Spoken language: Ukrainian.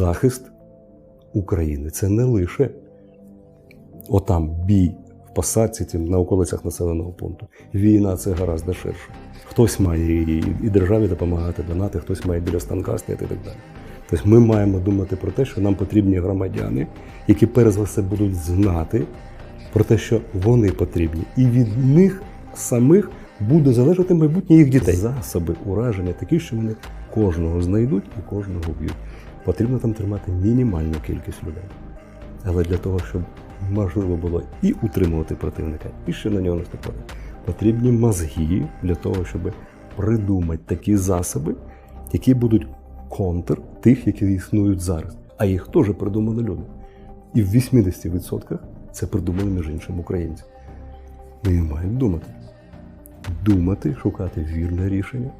захист України це не лише отам бій в посадці на околицях населеного пункту. Війна це гораздо ширше. Хтось має і державі допомагати, донати, хтось має біля станка стояти і так далі. Тобто ми маємо думати про те, що нам потрібні громадяни, які перш за все будуть знати про те, що вони потрібні, і від них самих буде залежати майбутнє їх дітей. Засоби ураження такі, що вони кожного знайдуть і кожного вб'ють. Потрібно там тримати мінімальну кількість людей. Але для того, щоб можливо було і утримувати противника, і ще на нього наступати, потрібні мозги для того, щоб придумати такі засоби, які будуть контр тих, які існують зараз. А їх теж придумали люди. І в 80% це придумали, між іншим, українці. Вони мають думати. Думати, шукати вірне рішення